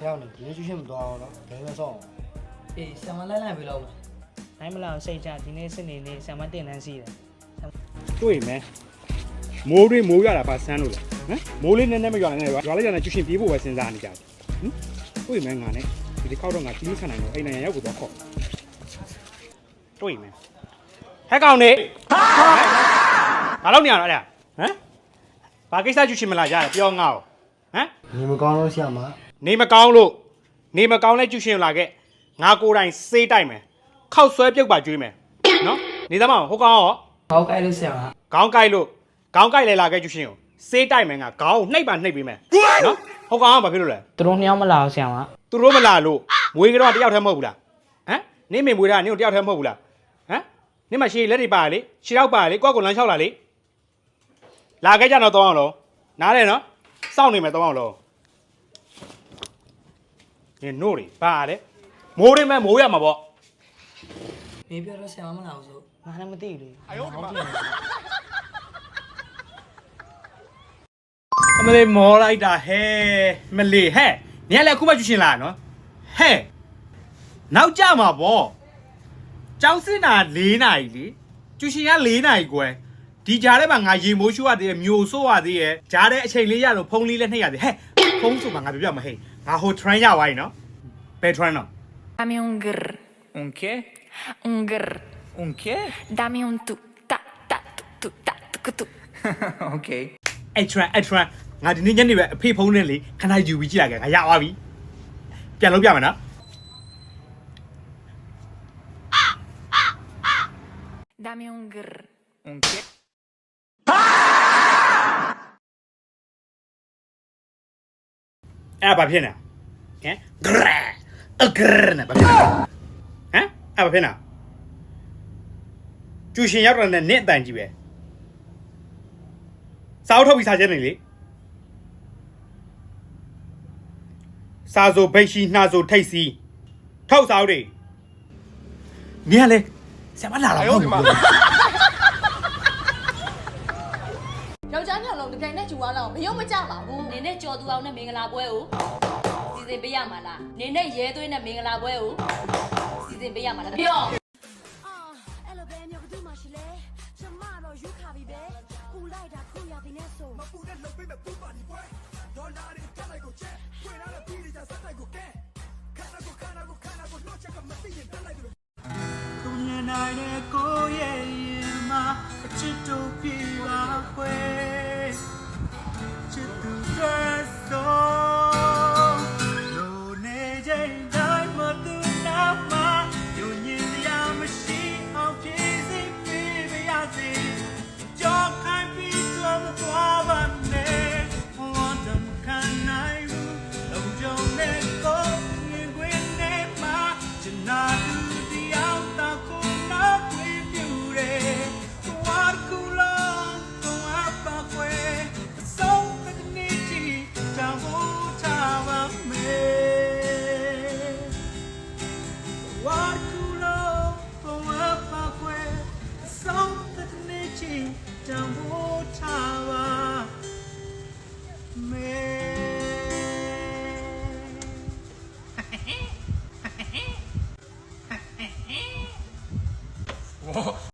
ဖျောင်းနေဒီနေ့ကျူရှင်မသွားအောင်နော်ဘယ်မှာဆောင်းအောင်အေးဆံမလိုက်လိုက်ပြီလို့နိုင်မလားစိတ်ချဒီနေ့စစ်နေနေဆံမတင်တန်းစီတယ်တွေ့မယ်မိုးတွေမိုးရတာပါဆန်းလို့လားဟမ်မိုးလေးနည်းနည်းမရွာနဲ့ရွာလိုက်ကြတယ်ကျူရှင်ပြေးဖို့ပဲစဉ်းစားနေကြတယ်ဟမ်တွေ့မယ်ငါနဲ့ဒီတစ်ခေါက်တော့ငါကြီးမခံနိုင်တော့အိမ်နိုင်ငံရောက်ကိုတော့ခေါ်တွေ့မယ်ဟဲ့ကောင်နေဘာလို့နေရတော့အဲ့ဒါဟမ်ဘာကိစ္စကျူရှင်မလာကြတယ်ပြောငါ့ကိုဟမ်ညီမကောင်းလို့ဆရာမ နေမကောင်းလို့နေမကောင်းလဲကျူရှင်လာခဲ့ငါကိုယ်တိုင်စေးတိုက်မယ်ခောက်ဆွဲပြုတ်ပါကျွေးမယ်နော်နေသမားဟိုကောင်ရောဟောက်ကိုက်လို့ဆရာမခေါင်းကိုက်လို့ခေါင်းကိုက်လဲလာခဲ့ကျူရှင်ကိုစေးတိုက်မယ်ငါခေါင်းကိုနှိပ်ပါနှိပ်ပေးမယ်နော်ဟိုကောင်ကဘာဖြစ်လို့လဲသူတို့နှစ်ယောက်မလာဘူးဆရာမသူတို့မလာလို့မွေးကတော့တယောက်တည်းမဟုတ်ဘူးလားဟမ်နေမင်မွေးတာနေကိုတယောက်တည်းမဟုတ်ဘူးလားဟမ်နေမရှေးလက်တွေပါလေခြေထောက်ပါလေကိုယ့်ကိုလမ်းလျှောက်လာလေလာခဲ့ကြတော့တော့အောင်လို့နားတယ်နော်စောင့်နေမယ်တော့အောင်လို့ နေနို့တွေပါလေမိုးတွေမဲ့မိုးရမှာပေါ့မင်းပြောတော့ဆရာမမလာဘူးဆိုငါလည်းမသိဘူးလေအယောဒီမှာအမလေးမောလိုက်တာဟဲမလေးဟဲ့ညလည်းအခုမှကျူရှင်လာနော်ဟဲ့နောက်ကြမှာပေါ့ကျောင်းစင်တာ၄နာရီလေကျူရှင်က၄နာရီကွယ်ဒီကြားထဲမှာငါရေမိုးရှိုးရသေးတယ်မျိုးဆိုးရသေးတယ်ကြားထဲအချိန်လေးရလို့ဖုန်းလေးလည်းနှိပ်ရသေးဟဲ့ ဖုန်းဆိုမှငါပြပြမဟဲ့ငါဟို train ရသွားပြီနော်ဘယ် train နော် Dame un grr, Un qué? un grr. Un qué? Dame un tu, ta, ta, tu, tu, ta, tu, tu. ok. အဲ့ train အဲ့ train ငါဒီနေ့ညနေပဲအဖေဖုန်းနဲ့လေခဏယူပြီးကြည့်လိုက်ခဲ့ငါရသွားပြီပြန်လို့ပြမယ်နော် Dame un grr. Un qué? အဲ့ဒါဘာဖြစ်နေဟမ်ဂရအဂရနဲ့ဘာဖြစ်နေဟမ်အဲ့ဘာဖြစ်နေကျူရှင်ရောက်တဲ့နဲ့နင့်အတန်ကြီးပဲစာအုပ်ထုတ်ပြီးစာချက်နေလေစာဆိုဘိတ်ရှိနှာဆိုထိတ်စီထုတ်စာအုပ်တွေနင်ကလေဆရာမလာလာဟုတ်ပြီ ယော က်ျားညောင်လုံးတပြိုင်နဲ့ဂျူဝါလောက်မယုံမကြပါဘူးနင်းနဲ့ကြော်သူအောင်နဲ့မင်္ဂလာပွဲကိုစီစဉ်ပေးရမှာလားနင်းနဲ့ရဲသွင်းနဲ့မင်္ဂလာပွဲကိုစီစဉ်ပေးရမှာလားပြောအဲ့လိုပဲမျိုးကသူမှရှိလဲကျမတော့ယူခါပြီပဲပူလိုက်တာခုရသည်နဲ့ဆိုမပူတဲ့လုံပိမဲ့ပူပါဒီပွဲဒေါ်လာတွေကလိုက်ကိုချက်ဖွင့်လာတဲ့ပြည်ကြစက်တိုက်ကိုကဲခါနာကိုခါနာကိုခါနာကိုလောချက်ကမသိရင်တက်လိုက်လို့သူမြင်နိုင်တဲ့ကိုရဲ့ရင်မှာအချစ်တို့ပြေပါခွဲချ utamutawa Whoa.